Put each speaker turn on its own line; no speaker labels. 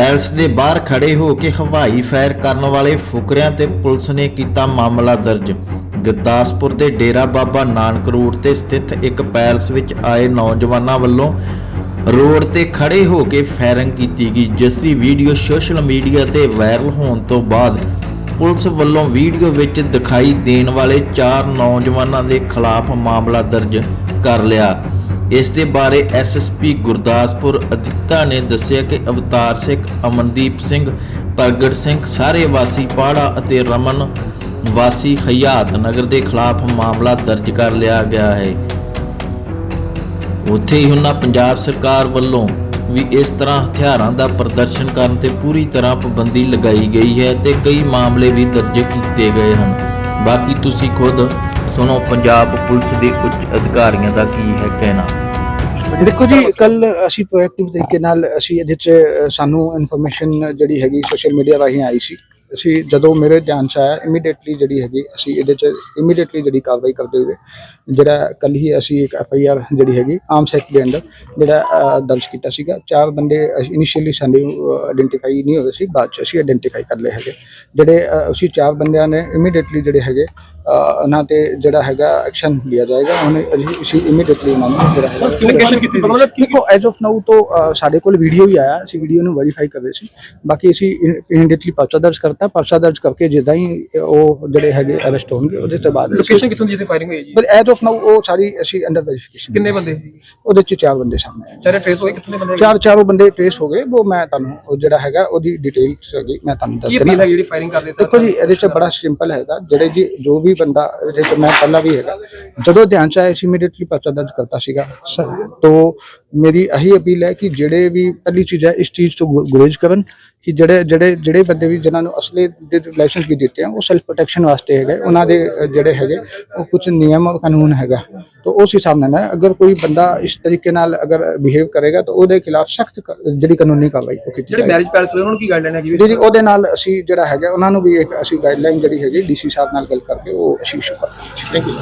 Palace ਦੇ ਬਾਹਰ ਖੜੇ ਹੋ ਕੇ ਹਵਾਈ ਫਾਇਰ ਕਰਨ ਵਾਲੇ ਫੁਕਰਿਆਂ ਤੇ ਪੁਲਿਸ ਨੇ ਕੀਤਾ ਮਾਮਲਾ ਦਰਜ। ਗੁਰਦਾਸਪੁਰ ਦੇ ਡੇਰਾ ਬਾਬਾ ਨਾਨਕ ਰੋਡ ਤੇ ਸਥਿਤ ਇੱਕ ਪੈਲਸ ਵਿੱਚ ਆਏ ਨੌਜਵਾਨਾਂ ਵੱਲੋਂ ਰੋਡ ਤੇ ਖੜੇ ਹੋ ਕੇ ਫਾਇਰਿੰਗ ਕੀਤੀ ਗਈ, ਜਿਸ ਦੀ ਵੀਡੀਓ ਸੋਸ਼ਲ ਮੀਡੀਆ ਤੇ ਵਾਇਰਲ ਹੋਣ ਤੋਂ ਬਾਅਦ ਪੁਲਿਸ ਵੱਲੋਂ ਵੀਡੀਓ ਵਿੱਚ ਦਿਖਾਈ ਦੇਣ ਵਾਲੇ ਚਾਰ ਨੌਜਵਾਨਾਂ ਦੇ ਖਿਲਾਫ ਮਾਮਲਾ ਦਰਜ ਕਰ ਲਿਆ। ਇਸ ਦੇ ਬਾਰੇ ਐਸਐਸਪੀ ਗੁਰਦਾਸਪੁਰ ਅਧਿਕਤਾ ਨੇ ਦੱਸਿਆ ਕਿ ਅਵਤਾਰ ਸਿੰਘ, ਅਮਨਦੀਪ ਸਿੰਘ, ਪ੍ਰਗਟ ਸਿੰਘ, ਸਾਰੇ ਵਾਸੀ ਪਾੜਾ ਅਤੇ ਰਮਨ ਵਾਸੀ ਹਯਾਤ ਨਗਰ ਦੇ ਖਿਲਾਫ ਮਾਮਲਾ ਦਰਜ ਕਰ ਲਿਆ ਗਿਆ ਹੈ। ਉੱਥੇ ਹੀ ਉਹਨਾਂ ਪੰਜਾਬ ਸਰਕਾਰ ਵੱਲੋਂ ਵੀ ਇਸ ਤਰ੍ਹਾਂ ਹਥਿਆਰਾਂ ਦਾ ਪ੍ਰਦਰਸ਼ਨ ਕਰਨ ਤੇ ਪੂਰੀ ਤਰ੍ਹਾਂ ਪਾਬੰਦੀ ਲਗਾਈ ਗਈ ਹੈ ਤੇ ਕਈ ਮਾਮਲੇ ਵੀ ਦਰਜ ਕੀਤੇ ਗਏ ਹਨ। ਬਾਕੀ ਤੁਸੀਂ ਖੁਦ ਸੁਣੋ, ਪੰਜਾਬ ਪੁਲਿਸ ਦੇ ਉੱਚ ਅਧਿਕਾਰੀਆਂ ਦਾ ਕੀ ਹੈ ਕਹਿਣਾ?
ਦੇਖੋ ਜੀ ਕੱਲ ਅਸੀਂ ਪ੍ਰੋਐਕਟਿਵ ਤਰੀਕੇ ਨਾਲ ਅਸੀਂ ਇਹਦੇ ਚ ਸਾਨੂੰ ਇਨਫੋਰਮੇਸ਼ਨ ਜਿਹੜੀ ਹੈਗੀ ਸੋਸ਼ਲ ਮੀਡੀਆ ਰਾਹੀਂ ਆਈ ਸੀ। ਅਸੀਂ ਜਦੋਂ ਮੇਰੇ ਧਿਆਨ ਚ ਆਇਆ ਇਮੀਡੀਏਟਲੀ ਜਿਹੜੀ ਹੈਗੀ, ਅਸੀਂ ਇਹਦੇ ਚ ਇਮੀਡੀਏਟਲੀ ਜਿਹੜੀ ਕਾਰਵਾਈ ਕਰਦੇ ਹੋਏ, ਜਿਹੜਾ ਕੱਲ ਹੀ ਅਸੀਂ ਇੱਕ ਐਫ ਆਈ ਆਰ ਜਿਹੜੀ ਹੈਗੀ ਆਮ ਸੈਕਟ ਦੇ ਅੰਦਰ ਜਿਹੜਾ ਦਰਜ ਕੀਤਾ ਸੀਗਾ। ਚਾਰ ਬੰਦੇ ਇਨੀਸ਼ੀਅਲੀ ਸਾਨੂੰ ਆਇਡੈਂਟੀਫਾਈ ਨਹੀਂ ਹੋਏ ਸੀ, ਬਾਅਦ ਚ ਅਸੀਂ ਆਇਡੈਂਟੀਫਾਈ ਕਰ ਲਏ ਹੈਗੇ। ਜਿਹੜੇ ਅਸੀਂ ਚਾਰ ਬੰਦਿਆਂ ਨੇ ਇਮੀਡੀਏਟਲੀ ਜਿਹੜੇ ਹੈਗੇ ਉਹਨਾਂ ਤੇ ਜਿਹੜਾ ਹੈਗਾ ਐਕਸ਼ਨ ਲਿਆ ਜਾਏਗਾ ਉਹਨੇ ਅਸੀਂ- ਅਸੀਂ ਇਮੀਡੀਏਟਲੀ ਉਹਨਾਂ ਨੂੰ ਜਿਹੜਾ ਹੈਗਾ
Communication ਕੀਤੀ? ਮਤਲਬ ਕੀ-
ਦੇਖੋ ਐਜ਼ ਆਫ ਨਾਊ ਤੋਂ ਸਾਡੇ ਕੋਲ ਵੀਡੀਓ ਹੀ ਆਇਆ ਅਸੀਂ ਵੀਡੀਓ ਨੂੰ ਵੈਰੀਫਾਈ ਕਰ ਰਹੇ ਸੀ। ਬਾਕੀ ਅਸੀਂ ਇਮੀਡੀਏਟਲੀ ਪਰਚਾ ਦਰਜ ਕਰਤਾ ਪਰਚਾ ਦਰਜ ਕਰਕੇ ਜਿੱਦਾਂ ਹੀ ਉਹ ਜਿਹੜੇ ਹੈਗੇ ਅਰੈਸਟ ਹੋਣਗੇ ਉਹਦੇ ਤੋਂ ਬਾਅਦ
ਲੋਕੇਸ਼ਨ ਕਿੱਥੋਂ ਦੀ ਫਾਇਰਿੰਗ ਹੋਈ ਜੀ?
ਪਰ ਐਜ਼ ਆਫ ਨਾਊ ਉਹ ਸਾਰੀ ਅਸੀਂ ਅੰਡਰ ਵੈਰੀਫਿਕੇਸ਼ਨ
ਕਿੰਨੇ ਬੰਦੇ ਸੀ?
ਉਹਦੇ ਚ ਚਾਰ ਬੰਦੇ ਸਾਹਮਣੇ ਆਏ।
ਚਾਰੇ ਟ੍ਰੇਸ ਹੋਏ? ਕਿੱਥੋਂ ਦੇ ਬੰਦੇ?
ਚਾਰ ਚਾਰੋਂ ਬੰਦੇ ਟ੍ਰੇਸ ਹੋ ਗਏ ਉਹ ਮੈਂ ਤੁਹਾਨੂੰ ਉਹ ਜਿਹੜਾ ਹੈਗਾ ਉਹਦੀ ਡਿਟੇਲਸ ਹੈਗੀ ਮੈਂ ਤੁਹਾਨੂੰ ਦੱਸ
ਕੀ
ਦੇਣਾ
ਅਪੀਲ ਹੈ ਜਿਹੜੀ ਫਾਇਰਿੰਗ ਕਰਦੇ
ਦੇਖੋ ਜੀ ਇਹਦੇ ਚ ਬੜਾ ਸਿੰਪਲ ਹੈਗਾ ਜਿਹੜੇ ਜੀ ਜੋ ਵੀ ਬੰਦਾ, ਇਹਦੇ ਮੈਂ ਪਹਿਲਾਂ ਵੀ ਹੈਗਾ। ਜਦੋਂ ਧਿਆਨ ਚ ਆਇਆ ਸੀ ਇਮੀਡੀਏਟਲੀ ਪਰਚਾ ਦਰਜ ਕਰਤਾ ਸੀਗਾ। ਸ- ਮੇਰੀ ਇਹੀ ਅਪੀਲ ਹੈ ਕਿ ਜਿਹੜੇ ਵੀ ਪਹਿਲੀ ਚੀਜ਼ ਹੈ ਇਸ ਚੀਜ਼ ਤੋਂ ਗੁਰੇਜ਼ ਕਰਨ ਕਿ ਜਿਹੜੇ ਜਿਹੜੇ ਜਿਹੜੇ ਬੰਦੇ ਵੀ ਜਿਨ੍ਹਾਂ ਨੂੰ ਅਸਲੇ ਦੇ ਲਾਇਸੈਂਸ ਵੀ ਦਿੱਤੇ ਆ ਉਹ ਸੈਲਫ ਪ੍ਰੋਟੈਕਸ਼ਨ ਵਾਸਤੇ ਹੈਗੇ ਉਹਨਾਂ ਦੇ ਜਿਹੜੇ ਹੈਗੇ ਉਹ ਕੁਝ ਨਿਯਮ ਔਰ ਕਾਨੂੰਨ ਹੈਗਾ। ਤੋ ਉਸ ਹਿਸਾਬ ਨਾਲ ਅਗਰ ਕੋਈ ਬੰਦਾ ਇਸ ਤਰੀਕੇ ਨਾਲ ਅਗਰ ਬਿਹੇਵ ਕਰੇਗਾ ਤਾਂ ਉਹਦੇ ਖਿਲਾਫ ਸਖਤ ਜਿਹੜੀ ਕਾਨੂੰਨੀ ਕਾਰਵਾਈ ਕੀਤੀ
ਜਿਹੜੇ ਮੈਰਿਜ ਪੈਲਸ ਵਾਲੇ ਉਹਨਾਂ ਨੂੰ ਕੀ ਗਾਈਡਲਾਈਨ ਹੈ ਜੀ
ਜੀ ਜੀ ਉਹਦੇ ਨਾਲ ਅਸੀਂ ਜਿਹੜਾ ਹੈਗਾ ਉਹਨਾਂ ਨੂੰ ਵੀ ਇੱਕ ਅਸੀਂ ਗਾਈਡਲਾਈਨ ਜਿਹੜੀ ਹੈਗੀ ਡੀਸੀ ਸਾਹਿਬ ਨਾਲ ਗੱਲ ਕਰਕੇ ਉਹ ਅਸੀਂ ਇਸ਼ੂ ਕਰਾਂਗੇ
ਥੈਂਕ ਯੂ